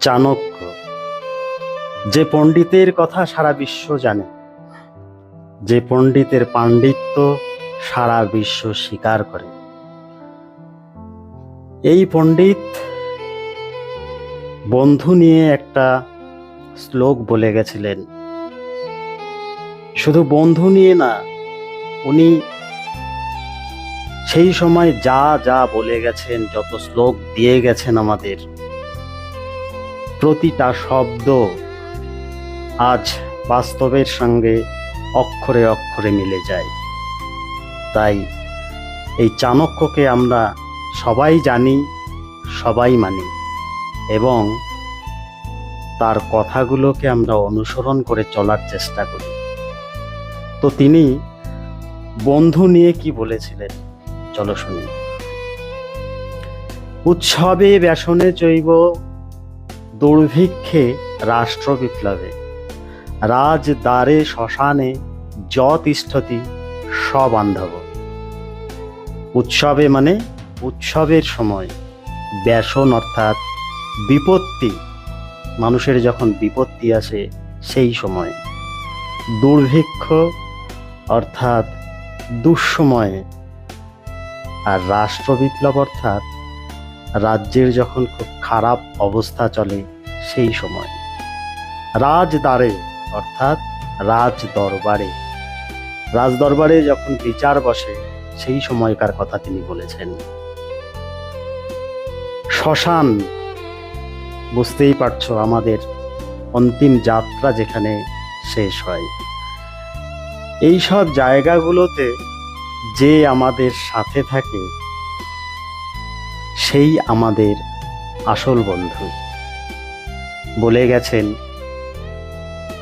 চাণক্য, যে পণ্ডিতের কথা সারা বিশ্ব জানে, যে পণ্ডিতের পাণ্ডিত্য সারা বিশ্ব স্বীকার করে। এই পণ্ডিত বন্ধু নিয়ে একটা শ্লোক বলে গেছিলেন। শুধু বন্ধু নিয়ে না, উনি সেই সময় যা যা বলে গেছেন, যত শ্লোক দিয়ে গেছেন আমাদের প্রতিটা শব্দ আজ বাস্তবের সঙ্গে অক্ষরে অক্ষরে মিলে যায়। তাই এই চাণক্যকে আমরা সবাই জানি, সবাই মানি এবং তার কথাগুলোকে আমরা অনুসরণ করে চলার চেষ্টা করি। তো তিনি বন্ধু নিয়ে কি বলেছিলেন? চলো শুনি। উৎসবে ব্যসনে চৈব দুর্ভিক্ষে রাষ্ট্র বিপ্লবে রাজ দ্বারে শ্মশানে যতিষ্ঠতি সবান্ধব। উৎসবে মানে উৎসবের সময়। ব্যসন অর্থাৎ বিপত্তি। মানুষের যখন বিপত্তি আসে, সেই সময়। দুর্ভিক্ষ অর্থাৎ দুঃসময়ে। আর রাষ্ট্র বিপ্লব অর্থাৎ রাজ্যের যখন খুব খারাপ অবস্থা চলে, সেই সময়। রাজদ্বারে, অর্থাৎ রাজ দরবারে রাজ দরবারে যখন বিচার বসে, সেই সময়কার কথা তিনি বলেছেন। শ্মশান, বুঝতেই পারছ আমাদের অন্তিম যাত্রা যেখানে শেষ হয়। এই সব জায়গাগুলোতে যে আমাদের সাথে থাকে সেই আমাদের আসল বন্ধু। বলে গেছেন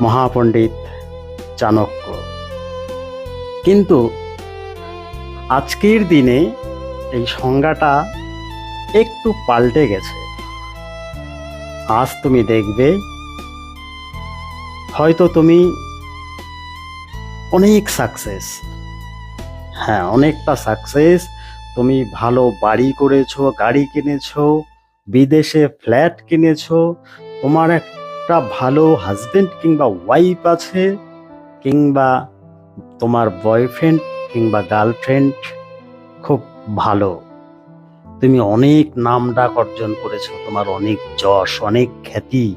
মহাপণ্ডিত চাণক্য। কিন্তু আজকের দিনে এই সংজ্ঞাটা একটু পাল্টে গেছে। আজ তুমি দেখবে, হয়তো তুমি অনেক সাকসেস হ্যাঁ অনেকটা সাকসেস তুমি ভালো বাড়ি করেছ, গাড়ি কিনেছো, বিদেশে ফ্ল্যাট কিনেছো, তোমার একটা ভালো হাজবেন্ড কিংবা ওয়াইফ আছে, কিংবা তোমার বয়ফ্রেন্ড কিংবা গার্লফ্রেন্ড খুব ভালো। তুমি অনেক নাম ডাক অর্জন করেছ, তোমার অনেক যশ, অনেক খ্যাতি।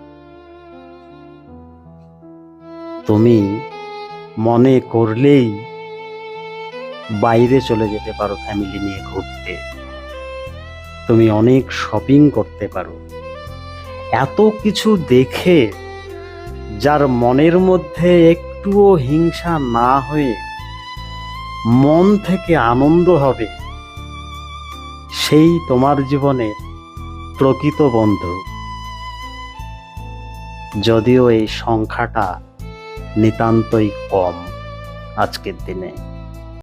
তুমি মনে করলেই বাইরে চলে যেতে পারো ফ্যামিলি নিয়ে ঘুরতে। তুমি অনেক শপিং করতে পারো। এত কিছু দেখে যার মনের মধ্যে একটুও হিংসা না হয়ে মন থেকে আনন্দ হবে, সেই তোমার জীবনে প্রকৃত বন্ধু। যদিও এই সংখ্যাটা নিতান্তই কম আজকের দিনে।